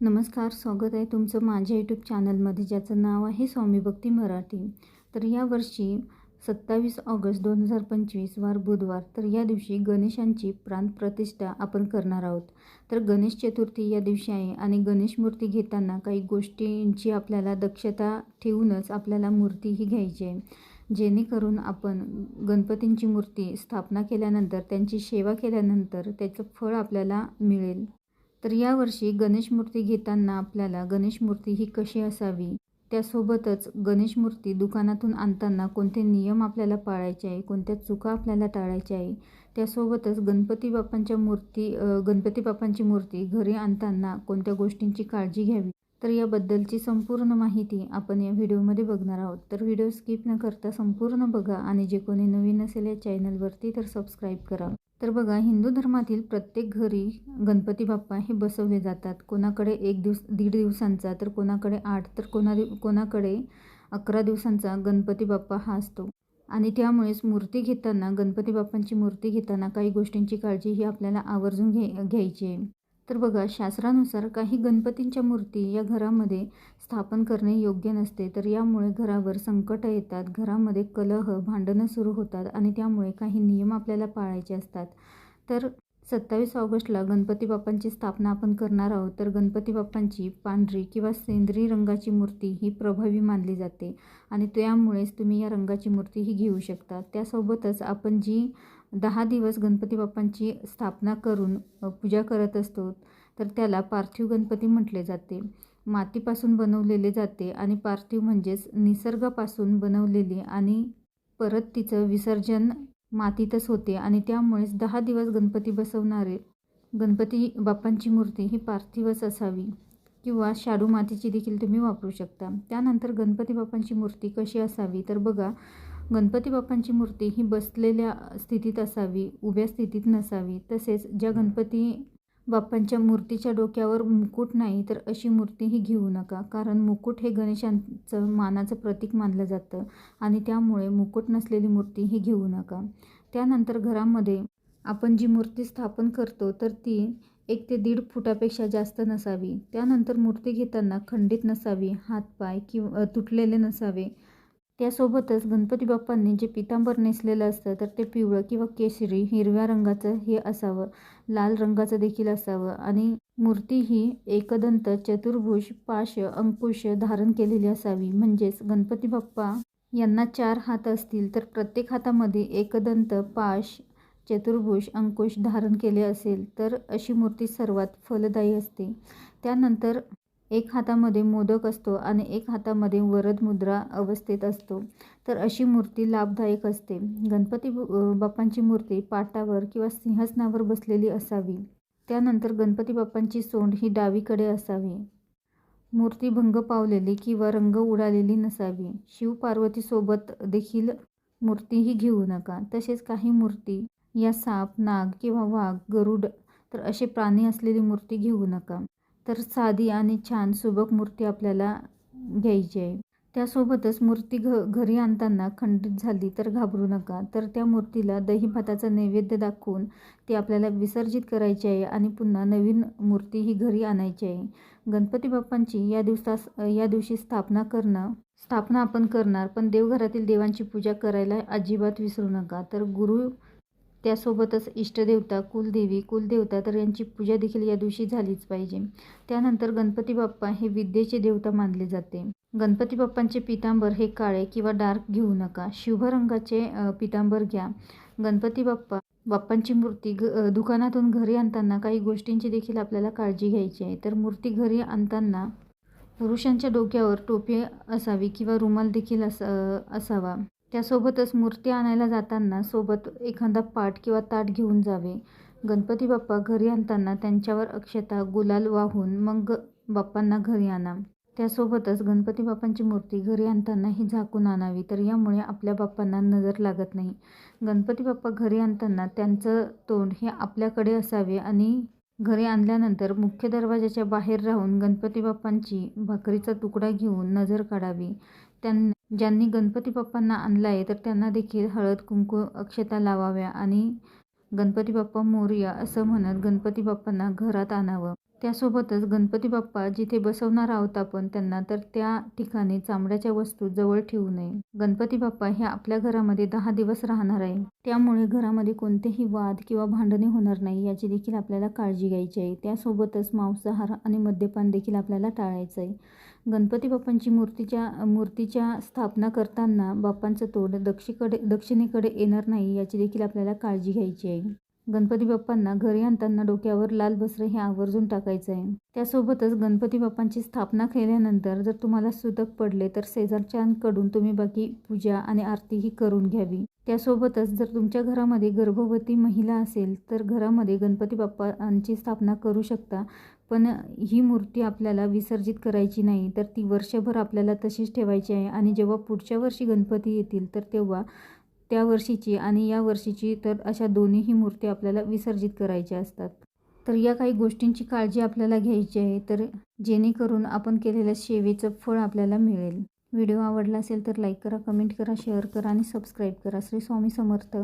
नमस्कार स्वागत आहे तुमचं माझ्या यूट्यूब चॅनलमध्ये ज्याचं नाव आहे स्वामी भक्ती मराठी. तर यावर्षी सत्तावीस ऑगस्ट दोन हजार पंचवीस वार बुधवार तर या दिवशी गणेशांची प्राणप्रतिष्ठा आपण करणार आहोत. तर गणेश चतुर्थी या दिवशी आहे आणि गणेश मूर्ती घेताना काही गोष्टींची आपल्याला दक्षता ठेवूनच आपल्याला मूर्ती ही घ्यायची आहे. जेणेकरून आपण गणपतींची मूर्ती स्थापना केल्यानंतर त्यांची सेवा केल्यानंतर त्याचं फळ आपल्याला मिळेल. तर यावर्षी गणेश मूर्ती घेताना आपल्याला गणेश मूर्ती ही कशी असावी? त्यासोबतच गणेश मूर्ती दुकानातून आणताना कोणते नियम आपल्याला पाळायचे आहे? कोणत्या चुका आपल्याला टाळायच्या आहे? त्यासोबतच गणपती बाप्पांच्या मूर्ती गणपती बाप्पांची मूर्ती घरी आणताना कोणत्या गोष्टींची काळजी घ्यावी? तर याबद्दलची संपूर्ण माहिती आपण या व्हिडिओमध्ये बघणार आहोत. तर व्हिडिओ स्किप न करता संपूर्ण बघा आणि जे कोणी नवीन असेल या चॅनलवरती तर सबस्क्राईब करा. तर बघा हिंदू धर्मातील प्रत्येक घरी गणपती बाप्पा हे बसवले जातात. कोणाकडे एक दिवस दीड दिवसांचा तर कोणाकडे आठ तर कोणा कोणाकडे अकरा दिवसांचा गणपती बाप्पा हा असतो. आणि त्यामुळेच मूर्ती घेताना गणपती बाप्पांची मूर्ती घेताना काही गोष्टींची काळजी ही आपल्याला आवर्जून घे घ्यायची आहे. तर बघा शास्त्रानुसार काही गणपतींच्या मूर्ती या घरामध्ये स्थापन करणे योग्य नसते तर यामुळे घरावर संकट येतात घरामध्ये कलह भांडणं सुरू होतात आणि त्यामुळे काही नियम आपल्याला पाळायचे असतात. तर सत्तावीस ऑगस्टला गणपती बाप्पांची स्थापना आपण करणार आहोत तर गणपती बाप्पांची पांढरी किंवा सेंद्रिय रंगाची मूर्ती ही प्रभावी मानली जाते आणि त्यामुळेच तुम्ही या रंगाची मूर्ती ही घेऊ शकता. त्यासोबतच आपण जी दहा दिवस गणपती बाप्पांची स्थापना करून पूजा करत असतो तर त्याला पार्थिव गणपती म्हटले जाते. मातीपासून बनवलेले जाते आणि पार्थिव म्हणजेच निसर्गापासून बनवलेली आणि परत तिचं विसर्जन मातीतच होते आणि त्यामुळेच दहा दिवस गणपती बसवणारे गणपती बाप्पांची मूर्ती ही पार्थिवच असावी किंवा शाडू मातीची देखील तुम्ही वापरू शकता. त्यानंतर गणपती बाप्पांची मूर्ती कशी असावी? तर बघा गणपती बाप्पांची मूर्ती ही बसलेल्या स्थितीत असावी उभ्या स्थितीत नसावी. तसेच ज्या गणपती बाप्पांच्या मूर्तीच्या डोक्यावर मुकुट नाही तर अशी मूर्तीही घेऊ नका. कारण मुकुट हे गणेशांचं मानाचं प्रतीक मानलं जातं आणि त्यामुळे मुकुट नसलेली मूर्ती ही घेऊ नका. त्यानंतर घरामध्ये आपण जी मूर्ती स्थापन करतो तर ती एक ते दीड फुटापेक्षा जास्त नसावी. त्यानंतर मूर्ती घेताना खंडित नसावी हातपाय किंवा तुटलेले नसावे. त्यासोबतच गणपती बाप्पांनी जे पितांबर नेसलेलं असतं तर ते पिवळं किंवा केशरी हिरव्या रंगाचं हे असावं लाल रंगाचं देखील असावं. आणि मूर्ती ही एकदंत चतुर्भुज पाश अंकुश धारण केलेली असावी. म्हणजेच गणपती बाप्पा यांना चार हात असतील तर प्रत्येक हातामध्ये एकदंत पाश चतुर्भुज अंकुश धारण केले असेल तर अशी मूर्ती सर्वात फलदायी असते. त्यानंतर एक हातामध्ये मोदक असतो आणि एक हातामध्ये वरद मुद्रा अवस्थेत असतो. तर अशी मूर्ती लाभदायक असते. गणपती बाप्पांची मूर्ती पाटावर किंवा सिंहासनावर बसलेली असावी. त्यानंतर गणपती बाप्पांची सोंड ही डावीकडे असावी. मूर्ती भंग पावलेली किंवा रंग उडालेली नसावी. शिव पार्वतीसोबत देखील मूर्तीही घेऊ नका. तसेच काही मूर्ती या साप नाग किंवा वाघ गरुड तर असे प्राणी असलेली मूर्ती घेऊ नका. तर साधी आणि छान सुबक मूर्ती आपल्याला घ्यायची आहे. त्यासोबतच मूर्ती घ घरी आणताना खंडित झाली तर घाबरू नका. तर त्या मूर्तीला दही भाताचा नैवेद्य दाखवून ती आपल्याला विसर्जित करायची आहे आणि पुन्हा नवीन मूर्ती ही घरी आणायची आहे. गणपती बाप्पांची या दिवसास या दिवशी स्थापना करणं स्थापना आपण करणार पण देवघरातील देवांची पूजा करायला अजिबात विसरू नका. तर गुरु त्यासोबतच इष्टदेवता कुलदेवी कुलदेवता तर यांची पूजा देखील या दिवशी झालीच पाहिजे. त्यानंतर गणपती बाप्पा हे विद्येचे देवता मानले जाते. गणपती बाप्पांचे पितांबर हे काळे किंवा डार्क घेऊ नका. शुभ रंगाचे पितांबर घ्या. गणपती बाप्पा बाप्पांची मूर्ती ग दुकानातून घरी आणताना काही गोष्टींची देखील आपल्याला काळजी घ्यायची आहे. तर मूर्ती घरी आणताना पुरुषांच्या डोक्यावर टोपी असावी किंवा रुमाल देखील अस असावा. त्यासोबतच मूर्ती आणायला जाताना सोबत एखादा पाट किंवा ताट घेऊन जावे. गणपती बाप्पा घरी आणताना त्यांच्यावर अक्षता गुलाल वाहून मग बाप्पांना घरी आणा. त्यासोबतच गणपती बाप्पांची मूर्ती घरी आणताना ही झाकून आणावी तर यामुळे आपल्या बाप्पांना नजर लागत नाही. गणपती बाप्पा घरी आणताना त्यांचं तोंड हे आपल्याकडे असावे आणि घरी आणल्यानंतर मुख्य दरवाजाच्या बाहेर राहून गणपती बाप्पांची भाकरीचा तुकडा घेऊन नजर काढावी. त्यां ज्यांनी गणपती बाप्पांना आणला आहे तर त्यांना देखील हळद कुंकू अक्षता लावाव्या आणि गणपती बाप्पा मोरया असं म्हणत गणपती बाप्पांना घरात आणावं. त्यासोबतच गणपती बाप्पा जिथे बसवणार आहोत आपण त्यांना तर त्या ठिकाणी चामड्याच्या वस्तू जवळ ठेवू नये. गणपती बाप्पा हे आपल्या घरामध्ये दहा दिवस राहणार आहे. त्यामुळे घरामध्ये कोणतेही वाद किंवा भांडणे होणार नाही याची देखील आपल्याला काळजी घ्यायची आहे. त्यासोबतच मांसाहार आणि मद्यपान देखील आपल्याला टाळायचं आहे. गणपती बाप्पांची मूर्तीच्या मूर्तीच्या स्थापना करताना बाप्पांचं तोंड दक्षिकडे दक्षिणेकडे येणार नाही याची देखील आपल्याला काळजी घ्यायची आहे. गणपती बाप्पांना घरी आणताना डोक्यावर लाल वस्त्र हे आवर्जून टाकायचं आहे. त्यासोबतच गणपती बाप्पांची स्थापना केल्यानंतर जर तुम्हाला सुतक पडले तर शेजारच्यांकडून तुम्ही बाकी पूजा आणि आरती ही करून घ्यावी. त्यासोबतच जर तुमच्या घरामध्ये गर्भवती महिला असेल तर घरामध्ये गणपती बाप्पांची स्थापना करू शकता. पण ही मूर्ती आपल्याला विसर्जित करायची नाही तर ती वर्षभर आपल्याला तशीच ठेवायची आहे. आणि जेव्हा पुढच्या वर्षी गणपती येतील तर तेव्हा त्या वर्षीची आणि या वर्षीची तर अशा दोन्हीही मूर्ती आपल्याला विसर्जित करायच्या असतात. तर या काही गोष्टींची काळजी आपल्याला घ्यायची आहे तर जेणेकरून आपण केलेल्या सेवेचं फळ आपल्याला मिळेल. व्हिडिओ आवडला असेल तर लाईक करा कमेंट करा शेअर करा आणि सबस्क्राईब करा. श्री स्वामी समर्थ.